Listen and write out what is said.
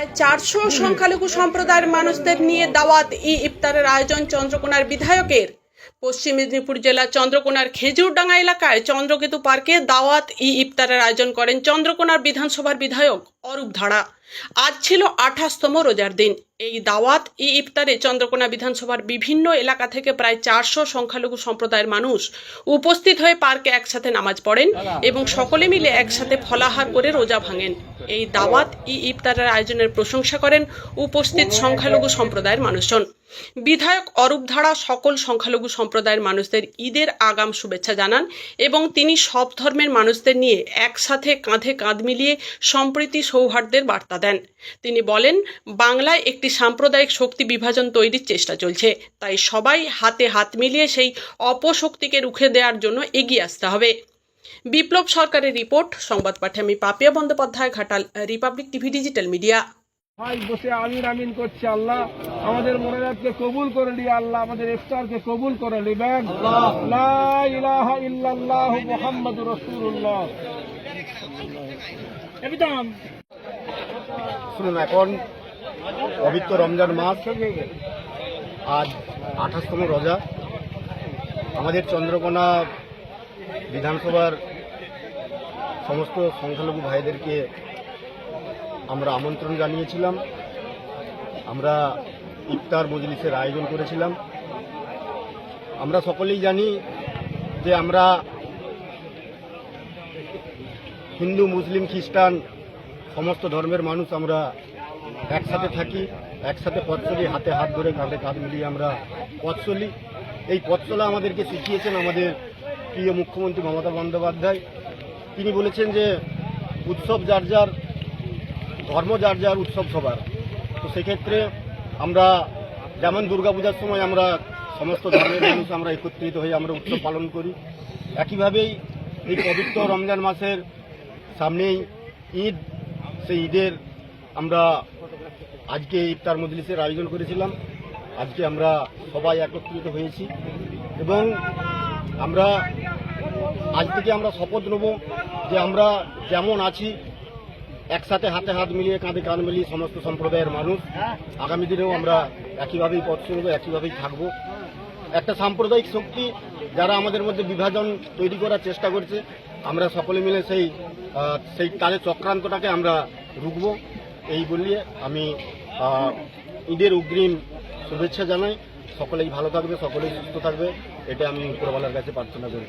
প্রায় চারশো সংখ্যালঘু সম্প্রদায়ের মানুষদের নিয়ে দাওয়াত ই ইফতারের আয়োজন চন্দ্রকোনার বিধায়কের। পশ্চিম মেদিনীপুর জেলার চন্দ্রকোনার খেজুরডাঙ্গা এলাকায় চন্দ্রকেতু পার্কে দাওয়াত ই ইফতারের আয়োজন করেন চন্দ্রকোনার বিধানসভার বিধায়ক অরূপ ধারা আজ ছিল আঠাশতম রোজার দিন। এই দাওয়াত ই ইফতারে চন্দ্রকোনা বিধানসভার বিভিন্ন এলাকা থেকে প্রায় চারশো সংখ্যালঘু সম্প্রদায়ের মানুষ উপস্থিত হয়ে পার্কে একসাথে নামাজ পড়েন এবং সকলে মিলে একসাথে ফলাহার করে রোজা ভাঙেন। এই দাওয়াত ই ইফতারের আয়োজনের প্রশংসা করেন উপস্থিত সংখ্যালঘু সম্প্রদায়ের মানুষজন। বিধায়ক অরূপ ধারা সকল সংখ্যালঘু সম্প্রদায়ের মানুষদের ঈদের আগাম শুভেচ্ছা জানান এবং তিনি সব ধর্মের মানুষদের নিয়ে একসাথে কাঁধে কাঁধ মিলিয়ে সম্প্রীতি সৌহার্দ্যের বার্তা দেন। তিনি বলেন, বাংলায় একটি সাম্প্রদায়িক শক্তি বিভাজন তৈরির চেষ্টা চলছে, তাই সবাই হাতে হাত মিলিয়ে সেই অপশক্তিকে রুখে দেওয়ার জন্য এগিয়ে আসতে হবে। বিপ্লব সরকারের রিপোর্ট, সংবাদ পাঠে আমি Papiya Bandyopadhyay, Ghatal, Republic TV, digital media. ভাই বসে আমিন আমিন করছে আল্লাহ। আমাদের মোনাজাতকে কবুল করে নিয়ে আল্লাহ, আমাদের ইফতারকে কবুল করে নিবেন। ইল্লাল্লাহু মুহাম্মাদুর রাসূলুল্লাহ। একদম শুনুন, এখন পবিত্র রমজান মাস। আজ আঠাশতম রোজা। আমাদের চন্দ্রকোনা বিধানসভার সমস্ত সংখ্যালঘু ভাইদেরকে আমরা আমন্ত্রণ জানিয়েছিলাম। আমরা ইফতার মজলিসের আয়োজন করেছিলাম। আমরা সকলেই জানি যে আমরা হিন্দু, মুসলিম, খ্রিস্টান, সমস্ত ধর্মের মানুষ আমরা একসাথে থাকি, একসাথে পথ চলি, হাতে হাত ধরে কাঁধে কাঁধ মিলিয়ে আমরা পথ চলি। এই পথ চলা আমাদেরকে শিখিয়েছেন আমাদের প্রিয় মুখ্যমন্ত্রী মমতা বন্দ্যোপাধ্যায়। তিনি বলেছেন যে উৎসব যার যার ধর্ম যার যার উৎসব সবার। তো সেক্ষেত্রে আমরা যেমন দুর্গাপূজার সময় আমরা সমস্ত ধর্মের মানুষ আমরা একত্রিত হয়ে আমরা উৎসব পালন করি, একইভাবেই এই পবিত্র রমজান মাসের সামনেই ঈদ, সেই ঈদের আমরা আজকে ইফতার মজলিসের আয়োজন করেছিলাম। আজকে আমরা সবাই একত্রিত হয়েছি এবং আমরা আজ থেকে আমরা শপথ নেব যে আমরা যেমন আছি একসাথে হাতে হাত মিলিয়ে কাঁধে কাঁধ মিলিয়ে সমস্ত সম্প্রদায়ের মানুষ। আগামী দিনেও আমরা একইভাবেই পথ চলবো, একইভাবেই থাকব। একটা সাম্প্রদায়িক শক্তি যারা আমাদের মধ্যে বিভাজন তৈরি করার চেষ্টা করছে, আমরা সকলে মিলে সেই সেই তাদের চক্রান্তটাকে আমরা রুখব। এই বলিয়ে আমি ঈদের অগ্রিম শুভেচ্ছা জানাই। সকলেই ভালো থাকবে, সকলেই সুস্থ থাকবে, এটা আমি উপরওয়ালার কাছে প্রার্থনা করি।